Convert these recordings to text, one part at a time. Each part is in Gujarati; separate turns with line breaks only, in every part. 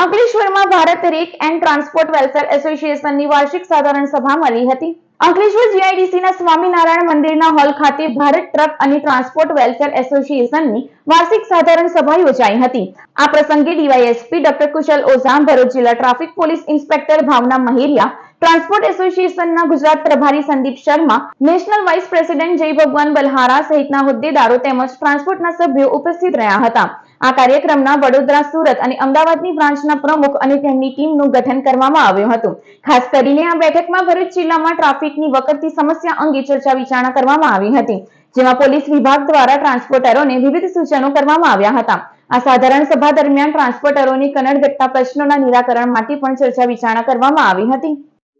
અંકલેશ્વરમાં Bharat truck and transport welfare એસોસિએશનની વાર્ષિક સાધારણ સભા મળી હતી. અંકલેશ્વર જીઆઈડીસીના સ્વામિનારાયણ મંદિરના હોલ ખાતે ભારત ટ્રક અને ટ્રાન્સપોર્ટ વેલફેર એસોસિએશનની વાર્ષિક સાધારણ સભા યોજાઈ હતી. આ પ્રસંગે ડીવાયએસપી ડોક્ટર કુશલ ઓઝા ભરૂચ જિલ્લા traffic police inspector Bhavna Meheriya, transport એસોસિએશનના ગુજરાત પ્રભારી Sandeep Sharma, national vice president Jay Bhagwan Balhara સહિતના હોદ્દેદારો તેમજ ટ્રાન્સપોર્ટના સભ્યો ઉપસ્થિત રહ્યા હતા. આ કાર્યક્રમના વડોદરા સુરત અને અમદાવાદની બ્રાન્ચના પ્રમુખ અને તેમની ટીમનું ગઠન કરવામાં આવ્યું હતું ખાસ કરીને આ બેઠકમાં ભરૂચ જિલ્લામાં ટ્રાફિકની વકરતી સમસ્યા અંગે ચર્ચા વિચારણા કરવામાં આવી હતી જેમાં પોલીસ વિભાગ દ્વારા ટ્રાન્સપોર્ટરોને વિવિધ સૂચનો કરવામાં આવ્યા હતા આ સાધારણ સભા દરમિયાન ટ્રાન્સપોર્ટરોની કનડગટ્ટા પ્રશ્નોના નિરાકરણ માટે પણ ચર્ચા વિચારણા કરવામાં આવી હતી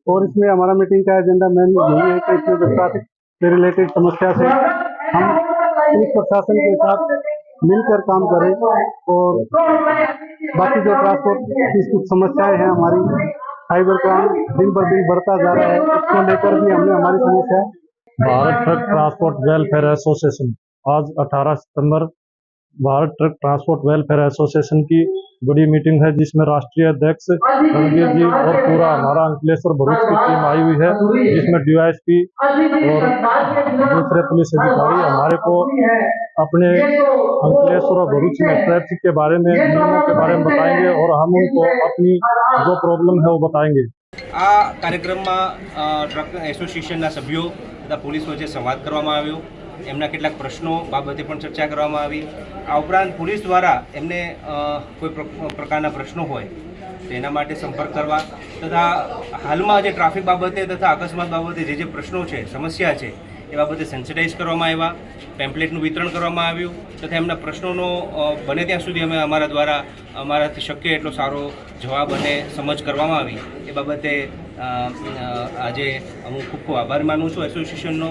और इसमें हमारा मीटिंग का एजेंडा मेन यही है कि इसमें जो ट्रैफिक से रिलेटेड समस्या से हम पुलिस प्रशासन के साथ मिलकर काम करें और बाकी जो ट्रांसपोर्ट की कुछ समस्याएँ हैं हमारी साइबर क्राइम दिन पर दिन बढ़ता जा रहा है, उसको लेकर भी हमने हमारी समस्या
Bharat truck transport welfare association आज 18 सितंबर, Bharat truck transport welfare association की बड़ी मीटिंग है, जिसमें राष्ट्रीय अध्यक्ष रणवीर जी और पूरा हमारा अंकलेश्वर भरूच की टीम आई हुई है, जिसमें डीवाईएसपी और दूसरे पुलिस अधिकारी हमारे को अपने अंकलेश्वर और भरूच में ट्रैफिक के बारे में नियमों के बारे में बताएंगे और हम उनको अपनी जो प्रॉब्लम है वो बताएंगे
આ કાર્યક્રમમાં અ, ટ્રક એસોસિએશનના સભ્યો તથા પોલીસ વચ્ચે સંવાદ કરવામાં આવ્યો એમના કેટલાક પ્રશ્નો બાબતે પણ ચર્ચા કરવામાં આવી આ ઉપરાંત પોલીસ દ્વારા એમને અ, કોઈ પ્ર- પ્રકારના પ્રશ્નો હોય તો એના માટે સંપર્ક કરવા તથા હાલમાં જે ટ્રાફિક બાબતે તથા અકસ્માત બાબતે જે જે પ્રશ્નો છે સમસ્યા છે એ બાબતે સેન્સિટાઇઝ કરવામાં આવ્યા પેમ્પલેટનું વિતરણ કરવામાં આવ્યું, તથા એમના પ્રશ્નોનો બને ત્યાં સુધી અમે અમારા દ્વારા, અમારાથી શક્ય એટલો સારો જવાબ અને સમજ કરવામાં આવી. એ બાબતે આજે હું ખૂબ ખૂબ આભાર માનું છું એસોસિએશનનો.